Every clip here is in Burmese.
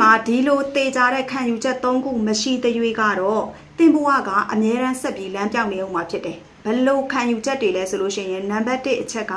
မှာဒီလိုတေချာတဲ့ခံယူချက်၃ခုမရှိသေး၍ကတော့တင်ဘဝကအမြဲတမ်းဆက်ပြီးလမ်းပြောင်းနေအောင်မှာဖြစ်တယ်ဘယ်လိုခံယူချက်တွေလဲဆိုလို့ရှိရင်နံပါတ်1အချက်က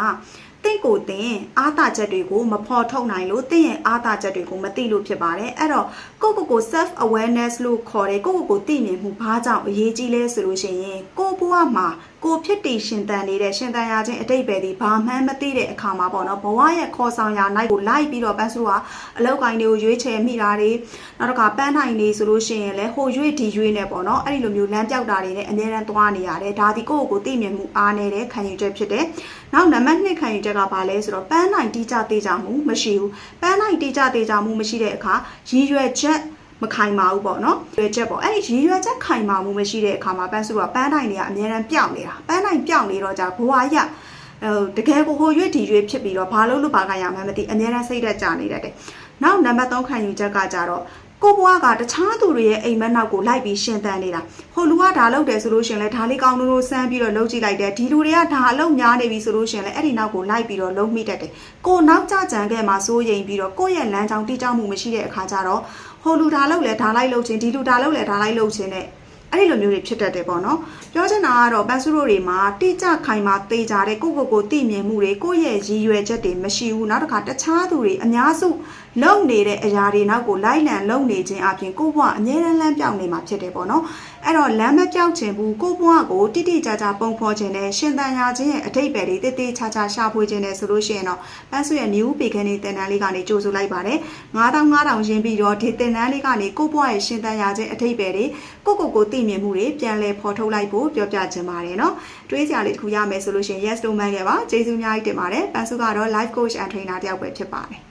တင့်ကိုတင်အာသာချက်တွေကိုမဖော်ထုတ်နိုင်လို့တင့်ရဲ့အာသာချက်တွေကိုမသိလို့ဖြစ်ပါတယ်အဲ့တော့ကိုယ့်ကိုယ်ကို self awareness လို့ခေါ်တယ်ကိုယ့်ကိုယ်ကိုသိမြင်မှုဘာကြောင့်အရေးကြီးလဲဆိုလို့ရှိရင်ကိုယ့်ဘဝမှာကိုဖြစ်တည်ရှင်တန်နေတဲ့ရှင်တန်ရာချင်းအတိတ်ပဲဒီဘာမှန်းမသိတဲ့အခါမှာပေါ့နော်ဘဝရဲ့ခေါ်ဆောင်ရာနိုင်ကိုလိုက်ပြီးတော့ပန်းစုကအလောက်ကိုင်းတွေကိုရွေးချယ်မိတာတွေနောက်တစ်ခါပန်းနိုင်နေဆိုလို့ရှိရင်လည်းဟိုရွေးဒီရွေးနဲ့ပေါ့နော်အဲ့ဒီလိုမျိုးလမ်းပြောက်တာတွေနဲ့အများရန်သွားနေရတယ်ဒါဒီကိုယ့်ကိုယ်ကိုသိမြင်မှုအားနေတဲ့ခံယူချက်ဖြစ်တယ်နောက်နံပါတ်2ခံယူချက်ကဘာလဲဆိုတော့ပန်းနိုင်တိကျသေးကြမှုမရှိဘူးပန်းနိုင်တိကျသေးကြမှုမရှိတဲ့အခါရည်ရွယ်ချက်မခိုင်ပါဘူးပေါ့နော်ရွယ်ချက်ပေါ့အဲ့ဒီရည်ရွယ်ချက်ခိုင်မာမှုမရှိတဲ့အခါမှာပန်းစုကပန်းနိုင်တွေကအများရန်ပြောင်းနေတာပန်းနိုင်ပြောင်းနေတော့じゃဘဝရအဲတကယ်ကိုဟိုရွေ့ဒီရွေ့ဖြစ်ပြီးတော့ဘာလို့လို့ဘာကရမှန်းမသိအများရန်စိတ်သက်ကြနေတတ်တယ်နောက်နံပါတ်3ခံယူချက်ကကြတော့ ကိုဘွားကတခြားသူတွေရဲ့အိမ်မက်နောက်ကိုလိုက်ပြီးရှင်သန်နေတာဟိုလူကဒါလုပ်တယ်ဆိုလို့ရှရင်လဲဒါလေးကောင်းလို့လို့စမ်းပြီးတော့လုပ်ကြည့်လိုက်တယ်ဒီလူတွေကဒါအလုပ်များနေပြီဆိုလို့ရှရင်လဲအဲ့ဒီနောက်ကိုလိုက်ပြီးတော့လုံးမိတတ်တယ်ကိုနောက်ကြကြံခဲ့မှာစိုးရိမ်ပြီးတော့ကိုယ့်ရဲ့လမ်းကြောင်းတိကျမှုမရှိတဲ့အခါကျတော့ဟိုလူဒါလုပ်လဲဒါလိုက်လုပ်ခြင်းဒီလူဒါလုပ်လဲဒါလိုက်လုပ်ခြင်းနဲ့ အဲ့ဒီလိုမျိုးတွေဖြစ်တတ်တယ်ပေါ့နော်ပြောချင်တာကတော့ပန်းစုတို့တွေမှာတိကျခိုင်မာသေချာတဲ့ကိုယ့်ကိုယ်ကိုသိမြင်မှုတွေကိုယ့်ရဲ့ရည်ရွယ်ချက်တွေမရှိဘူးနောက်တစ်ခါတခြားသူတွေအများစုလုံနေတဲ့အရာတွေနောက်ကိုလိုက်လံလုံနေခြင်းအပြင်ကိုယ့်ဘဝအမြဲတမ်းလမ်းပြောင်းနေမှာဖြစ်တယ်ပေါ့နော်အဲ့တော့လမ်းမပြောင်းခြင်းဘူးကိုယ့်ဘဝကိုတိတိကျကျပုံဖော်ခြင်းနဲ့ရှင်သန်ရာခြင်းရဲ့အထိပ္ပယ်တွေတိတိကျကျရှာဖွေခြင်းနဲ့ဆိုလို့ရှိရင်တော့ပန်းစုရဲ့ new ပေခန်းလေးတင်တန်းလေးကနေကြိုဆိုလိုက်ပါတယ်9000 9000ရင်းပြီးတော့ဒီတင်တန်းလေးကနေကိုယ့်ဘဝရဲ့ရှင်သန်ရာခြင်းအထိပ္ပယ်တွေကိုယ့်ကိုယ်ကိုသိမြင်မှုတွေပြန်လည်ဖော်ထုတ်လိုက်ဖို့ပြောပြခြင်းပါတယ်နော်တွေးစရာလေးတစ်ခုရမယ်ဆိုလို့ရှိရင် yes လို့မှန်းခဲ့ပါကျေးဇူးအများကြီးတင်ပါတယ်ပန်းစုကတော့ life coach and trainer တယောက်ပဲဖြစ်ပါတယ်